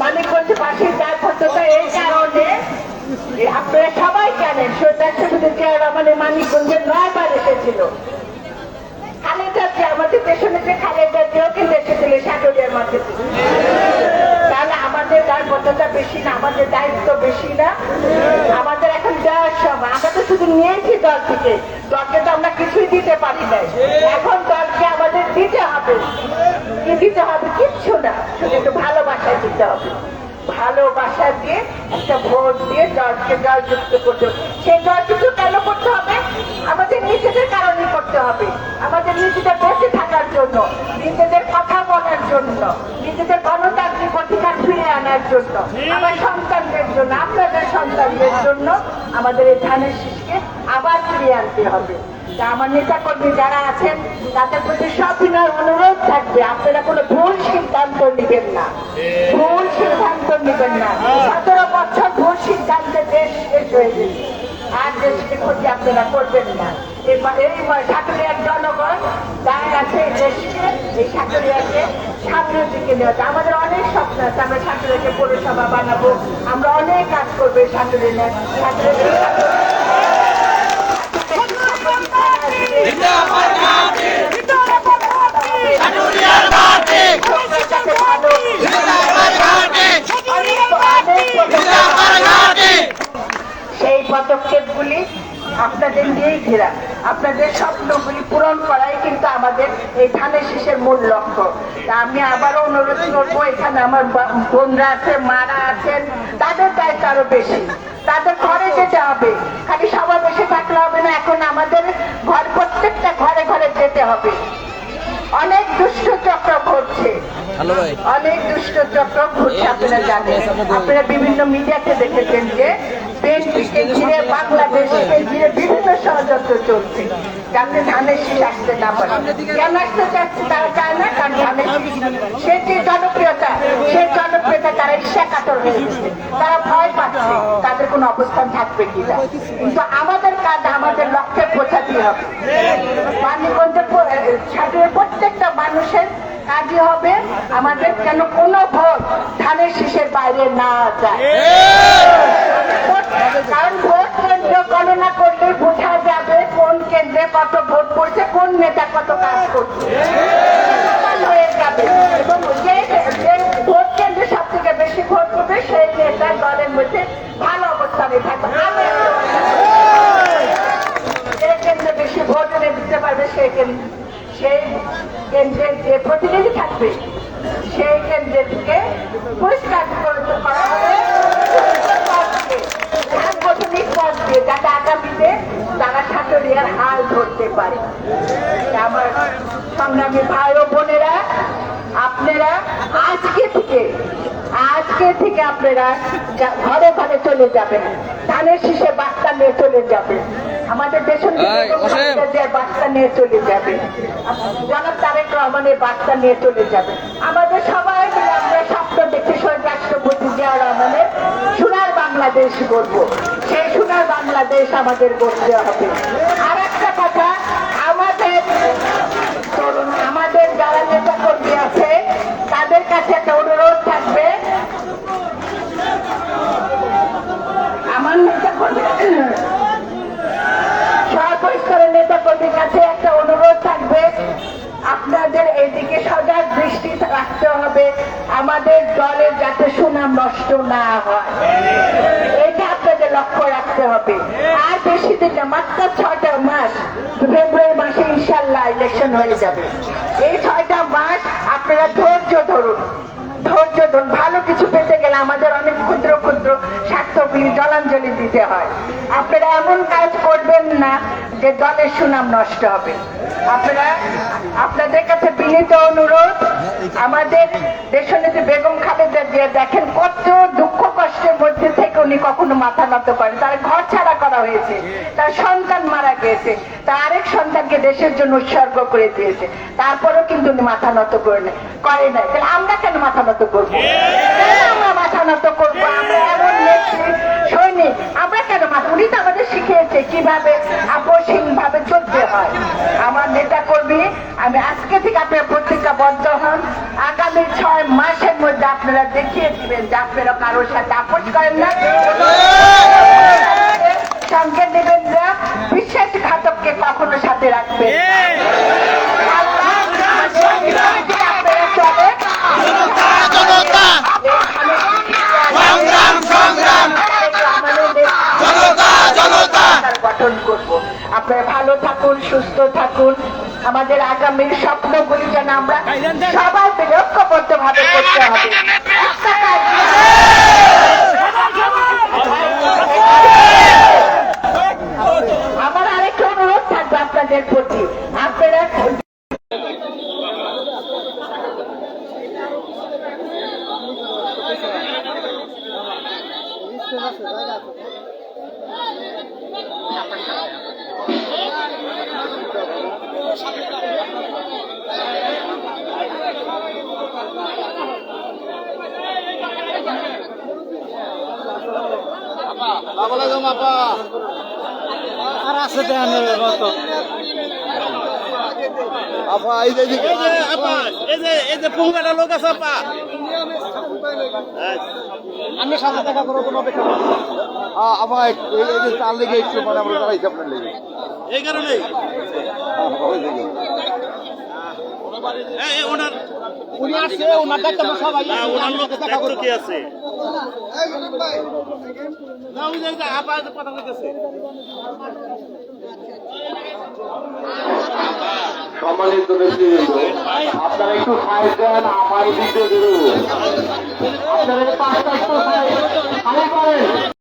মানিকগঞ্জ বাসীর দায়বদ্ধতা এই কারণে। আপনারা সবাই জানেন জিয়া রহমানের মানিকগঞ্জের নয়বার এসেছিল। খালেদা জিয়া আমাদের পেছনে যে খালেদা জিয়াও কিন্তু তাহলে আমাদের দায়বদ্ধতা বেশি না, আমাদের দায়িত্ব বেশি না। আমাদের এখন দেওয়ার সময়। আমরা শুধু নিয়েছি দল থেকে। দলকে তো আমরা কিছুই দিতে পারি নাই। দিতে হবে ভালোবাসা দিয়ে, একটা ভোট দিয়ে দলকে জয়যুক্ত করতে হবে। সেই জয়যুক্ত কেন করতে হবে? আমাদের নিজেদের কারণে করতে হবে। আমাদের নিজেদের বেঁচে থাকার জন্য, নিজেদের কথা বলার জন্য, নিজেদের গণতান্ত্রিক অধিকার ফিরে আনার জন্য, আমার সন্তানদের জন্য আমাদের এই ধানের শীষকে আবার ফিরিয়ে আনতে হবে। তা আমার নেতা কর্মী যারা আছেন, তাদের প্রতি সবিনয় অনুরোধ থাকবে, আপনারা কোনো ভুল সিদ্ধান্ত নেবেন না। ভুল সিদ্ধান্ত নেবেন না। সতেরো বছর ভুল সিদ্ধান্তে দেশ শেষ হয়ে গেছে। আর দেশকে ক্ষতি আপনারা করবেন না। এই সাকরিয়ার জনগণ দায় আছে দেশকে এই সাকরিয়াকে সামনের দিকে যায়। আমাদের অনেক স্বপ্ন আছে, আমরা সাকরিয়াকে পৌরসভা বানাবো। আমরা অনেক কাজ করব এই সাকরিয়া সেই পদক্ষেপগুলি আপনাদের নিয়েই ঘেরা। আপনাদের স্বপ্নগুলি পূরণ করাই কিন্তু আমাদের এই ধানের শীষের মূল লক্ষ্য। তা আমি আবারও অনুরোধ করব এখানে আমার বোনরা আছে মারা আছেন তাদের দায়িত্ব আরও বেশি। তাদের ঘরে যেতে হবে। খালি সবাই বসে থাকলে হবে না এখন আমাদের ঘর প্রত্যেকটা ঘরে ঘরে যেতে হবে। অনেক দুষ্ট চক্র ঘটছে। অনেক দুষ্ট চক্র ঘুরছে আপনারা জানেন। আপনারা বিভিন্ন মিডিয়াতে দেখেছেন যে বিএনপিকে ঘিরে বাংলাদেশকে ঘিরে বিভিন্ন ষড়যন্ত্র চলছে। যাতে ধানের শীষ আসতে না পারে কেন আসতে চাচ্ছে তারা চায় না? কারণ ধানের সে যে জনপ্রিয়তা সেই জনপ্রিয়তা তারা ঈর্ষা কাতর হয়ে গেছে তারা ভয় পাচ্ছে। তাদের কোনো অবস্থান থাকবে কিনা কিন্তু আমাদের কাজ আমাদের লক্ষ্যে পৌঁছাতে হবে। মানিকগঞ্জে ছাত্রের প্রত্যেকটা মানুষের কাজই হবে। আমাদের কেন কোনো ভোট ধানের শীষের বাইরে না যায়। কারণ ভোট কেন্দ্র গণনা করলে কেন্দ্রে কত ভোট পড়ছে, কোন নেতা কত কাজ করছে? হয়ে যাবে। এবং যে কেন্দ্রে সব থেকে বেশি ভোট করবে সেই নেতা দলের মধ্যে ভালো অবস্থানে থাকবে। যে কেন্দ্রে বেশি ভোট এনে দিতে পারবে সেই কেন্দ্র সেই কেন্দ্রের যে প্রতিনিধি থাকবে, সেই কেন্দ্রকে পরিষ্কার করতে করা হবে। যাতে আগামীতে তারা সাঁতরিয়ার হাল ধরতে পারে। আমার সংগ্রামী ভাই ও বোনেরা আপনারা আজকে থেকে আজকে থেকে আপনারা ঘরে ঘরে চলে যাবেন ধানের শীষে বার্তা নিয়ে চলে যাবেন আমাদের দেশের বার্তা নিয়ে চলে যাবে জনাব তারেক রহমানের বার্তা নিয়ে চলে যাবে আমাদের সবাই জিয়া রহমানের সোনার বাংলাদেশ গড়ব। সেই সোনার বাংলাদেশ আমাদের গড়তে হবে। আর একটা কথা নষ্ট না হয়। এটা আপনাদের লক্ষ্য রাখতে হবে। আর বেশি দিন মাত্র ছয়টা মাস ফেব্রুয়ারি মাসে ইনশাল্লাহ ইলেকশন হয়ে যাবে। এই ছয়টা মাস আপনারা ধৈর্য ধরুন। ধৈর্য ধরুন। ভালো কিছু পেতে গেলে আমাদের অনেক ক্ষুদ্র ক্ষুদ্র স্বার্থগুলি জলাঞ্জলি দিতে হয়। আপনারা এমন কাজ করবেন না যে দলের সুনাম নষ্ট হবে। আপনারা, আপনাদের কাছে বিনীত অনুরোধ, আমাদের দেশনেত্রী বেগম খালেদা জিয়া দেখেন কত দুঃখ কষ্টের মধ্যে থেকে উনি কখনো মাথা নত করেন। তার ঘর ছাড়া করা হয়েছে। তার সন্তান মারা গিয়েছে তার আরেক সন্তানকে দেশের জন্য উৎসর্গ করে দিয়েছে। তারপরেও কিন্তু উনি মাথা নত করে নাই করে নাই। তাহলে আমরা কেন মাথা নত করব? আমরা মাথা নত করব? আমরা এমন সৈনিক, আমরা কেন মাথা উনি তো আমাদের শিখিয়েছে কীভাবে আপসীন ভাবে চলতে হয়। আমার নেতা কর্মী, আমি আজকে থেকে আপনার প্রতিজ্ঞাবদ্ধ হন আগামী ছয় মাসের মধ্যে আপনারা দেখিয়ে দিবেন যে আপনারা কারোর সাথে আপোষ করেন না। সঙ্গে নেবেন না। বিশ্বাসঘাতককে কখনো সাথে রাখবেন গঠন করব আপনারা ভালো থাকুন সুস্থ থাকুন। আমাদের আগামীর স্বপ্নগুলি যেন আমরা সবাই মিলে ঐক্যবদ্ধ ভাবে করতে হবে। একটা কাজ আমার আরেকটা অনুরোধ থাকবে আপনাদের প্রতি। আপনারা আর আছে মতো। আপা এই যে এই যে এই যে পুঙ্গাটা লোক আছে আপা। আমি সাথে দেখা করব কোনো অপেক্ষা আপা এই যে তার লেগে একটু মানে আমরা দাঁড়াইছি আপনার লেগে। এই কারণেই হ্যাঁ, এই, ওনার উনি আসছে ওনার দায়িত্ব সবাই ওনার লোক দেখা দেখো কি আছে। সম্মানিত ব্যক্তিবৃন্দ আপনারা একটু সাইড দেন আমার দিকে দিন আপনারা পাঁচটা সাইড করেন।